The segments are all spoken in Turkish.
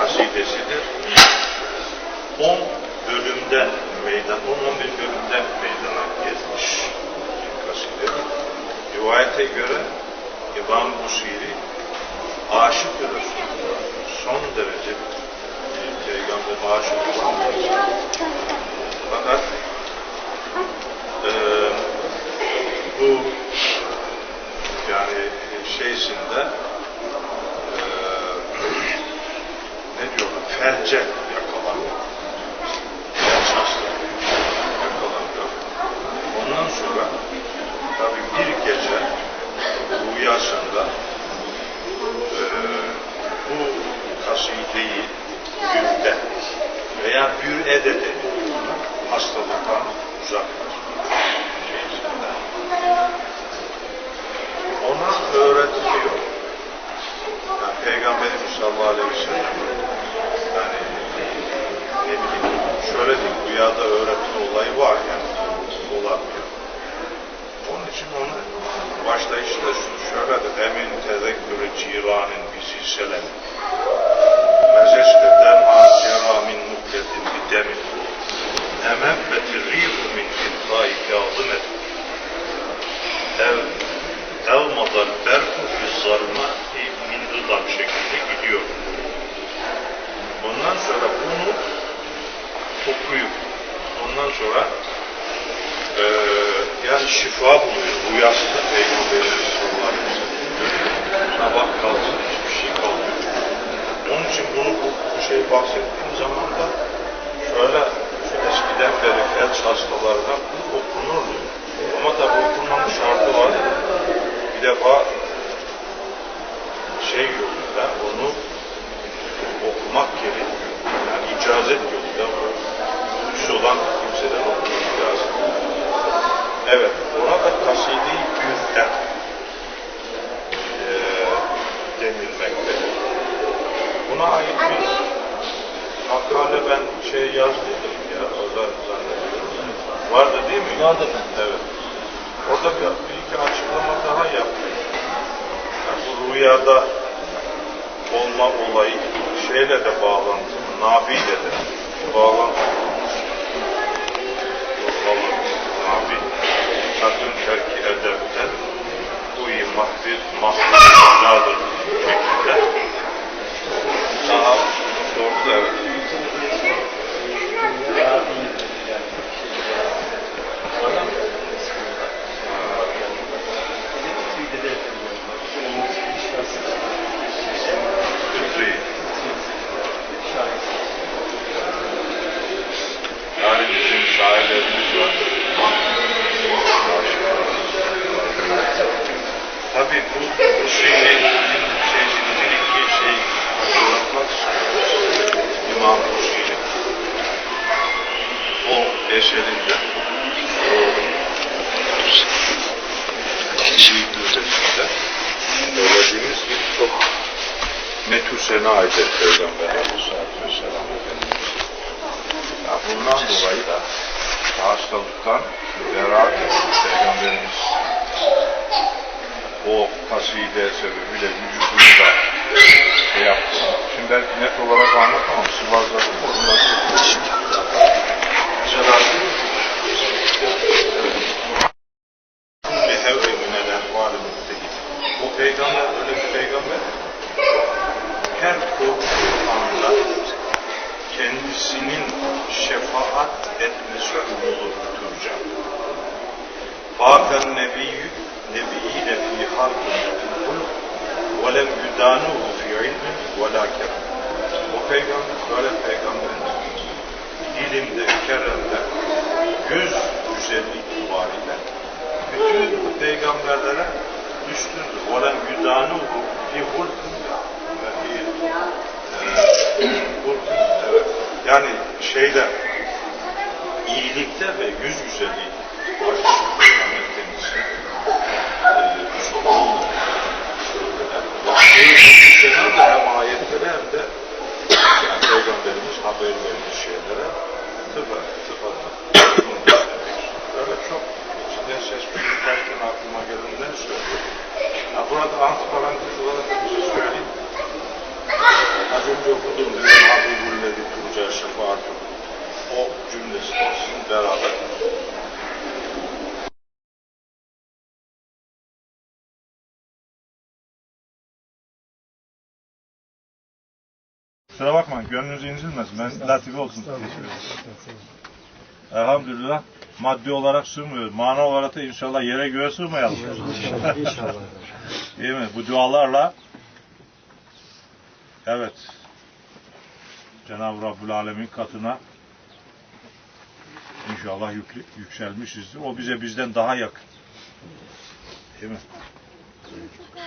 kasidesidir. 10 bölümden meydan, 10-11 bölümden meydana gelmiş kaside. Rivayete göre İmam Busiri aşık Resulullah. Son derece bir peygamber aşık olan veya bür'e de hastalıktan şeysinden. Ona öğretiliyor. Yani Peygamberimiz sallallahu aleyhi ve sellem yani ne bileyim şöyle diyeyim rüyada öğretme olayı var yani olabiliyor. Onun için onu başlayışta şunu şöyle de emin tezekkürü ciranin bizi derman ceramin bidemin emebbeti rihu min ittâi kâzımet ev Elmadal berku fi zarma min rıdam şeklinde gidiyor. Ondan sonra bunu okuyup ondan sonra eee yani şifa buluyor. Rüyasında ve sellem. Sabah kalsın hiçbir şey kalmıyor. Onun için bunu bu, bu şey bahsettiğim zaman da bu okunurdu. Ama tabi okunmanın şartı var. Bir defa şey yolunda onu okumak gerekiyor. Yani icazet yolunda ucuz olan kimseden okumak lazım. Evet, ona da kaside-i güzde eee denilmekte. Buna ait bir makale ben şey yazdıydım. Vardı değil mi? Vardı efendim. Evet. Orada bir, bir iki açıklama daha yaptım. Yani bu rüyada olma olayı şeyle de bağlantılı, Nabi ile de bağlantılı. Nabi. Sakın terki edepten uyu mahfir, mahfir, nadir şeklinde. Daha sordu da evet. Eserinde Büyük Müzdesinde söylediğimiz gibi çok metüsene ait Peygamber Aleyhisselatü Vesselam Efendimiz. Ya bundan dolayı da hastalıktan beraat etmiş Peygamberimiz o kaside sebebiyle vücudunu da şey yaptı. Şimdi belki net olarak anlatamam. Sıvazladım. Onlar o peygamber öyle bir peygamber her korktuğu anda kendisinin şefaat etmesi umulu duracak. Bakan nebiyyü nebiyine fi halkın kul ve lem yudanuhu fi ilmin ve la. O peygamber böyle peygamber ilimde, keremde, yüz güzellik itibariyle bütün peygamberlere üstündür. Olan güdanı bir hulkun e, evet. Yani şeyde iyilikte ve yüz güzelliği Peygamber kendisi hem ayetlere hem de Peygamberimiz haber verdiği şeylere tıba, tıba, böyle çok içinden seçmiş birkaçtan aklıma gelenden söylüyorum. Ya burada antiparantez olarak bir şey söyleyeyim. Az önce okudum dedim, Habibullevi Kurca Şefaatü. O cümlesini sizin beraber Kusura bakma gönlünüz incilmesin. Ben latife olsun. Elhamdülillah maddi olarak sığmıyor. Mana olarak da inşallah yere göğe sığmayalım. İnşallah. Değil mi? Bu dualarla evet Cenab-ı Rabbül Alemin katına inşallah yük, yükselmişizdir. O bize bizden daha yakın. Değil mi?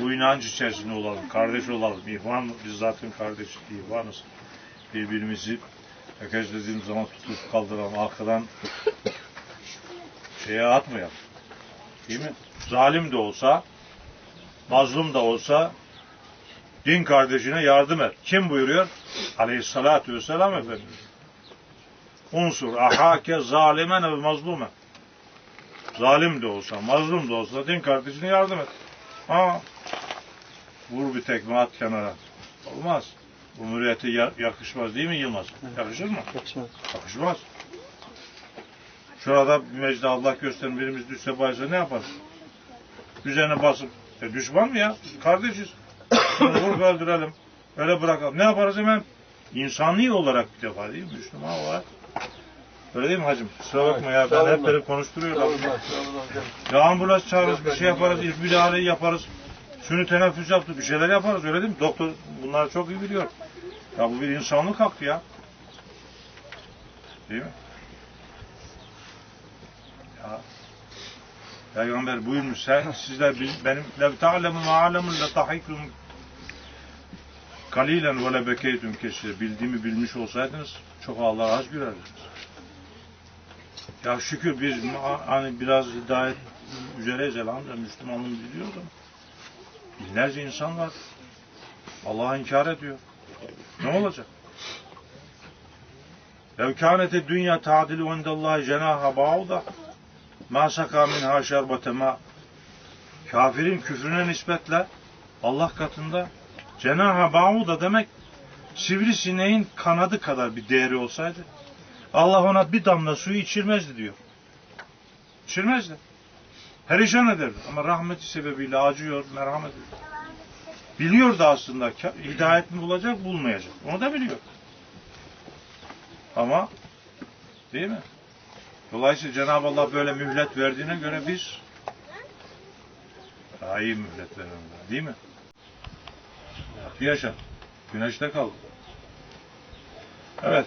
Bu inanç içerisinde olalım, kardeş olalım. İhvan, biz zaten kardeş, ihvanız. Birbirimizi herkes dediğim zaman tutup kaldıralım, arkadan şeye atmayalım. Değil mi? Zalim de olsa, mazlum da olsa din kardeşine yardım et. Kim buyuruyor? Aleyhissalatü vesselam Efendimiz. Unsur ahake zalimen ve mazlumen. Zalim de olsa, mazlum da olsa din kardeşine yardım et. Ha, vur bir tekme at kenara. Olmaz. Cumhuriyete ya- yakışmaz değil mi Yılmaz? Yakışır mı? Yakışmaz. Yakışmaz. Şurada bir mecde Allah gösterin birimiz düşse baysa ne yaparız? Üzerine basıp, e düşman mı ya? Kardeşiz. Vurup öldürelim. Öyle bırakalım. Ne yaparız hemen? İnsani olarak bir defa değil mi? Müslüman olarak. Öyle değil mi hacım? Kusura bakma ya. Ben hep beni konuşturuyorum. Ya ambulans çağırırız, bir şey yaparız, ilk müdahaleyi yaparız. Sünni teneffüs yaptık, bir şeyler yaparız öyle değil mi? Doktor bunları çok iyi biliyor. Ya bu bir insanlık hakkı ya. Değil mi? Ya Peygamber buyurmuş sen sizler biz, benim lev ta'lemu ma alemun la tahikum kalilen ve le bekeytum keşke bildiğimi bilmiş olsaydınız çok Allah'a az gülerdiniz. Ya şükür biz hani biraz hidayet üzereyiz elhamdülillah Müslümanım biliyor da binlerce insan var. Allah'a inkar ediyor. Ne olacak? Lev kânete dünya ta'dilu indallâhi cenâha ba'uda mâ sakâ minhâ şerbetemâ kafirin küfrüne nispetle Allah katında cenaha ba'uda demek sivrisineğin kanadı kadar bir değeri olsaydı Allah ona bir damla suyu içirmezdi diyor. İçirmezdi. Perişan ederdi. Ama rahmeti sebebiyle acıyor, merhamet ediyor. Biliyordu aslında hidayet mi bulacak, bulmayacak. Onu da biliyor. Ama değil mi? Dolayısıyla Cenab-ı Allah böyle mühlet verdiğine göre biz daha iyi mühlet verelim. Değil mi? Hakkı yaşa. Güneşte kal. Evet.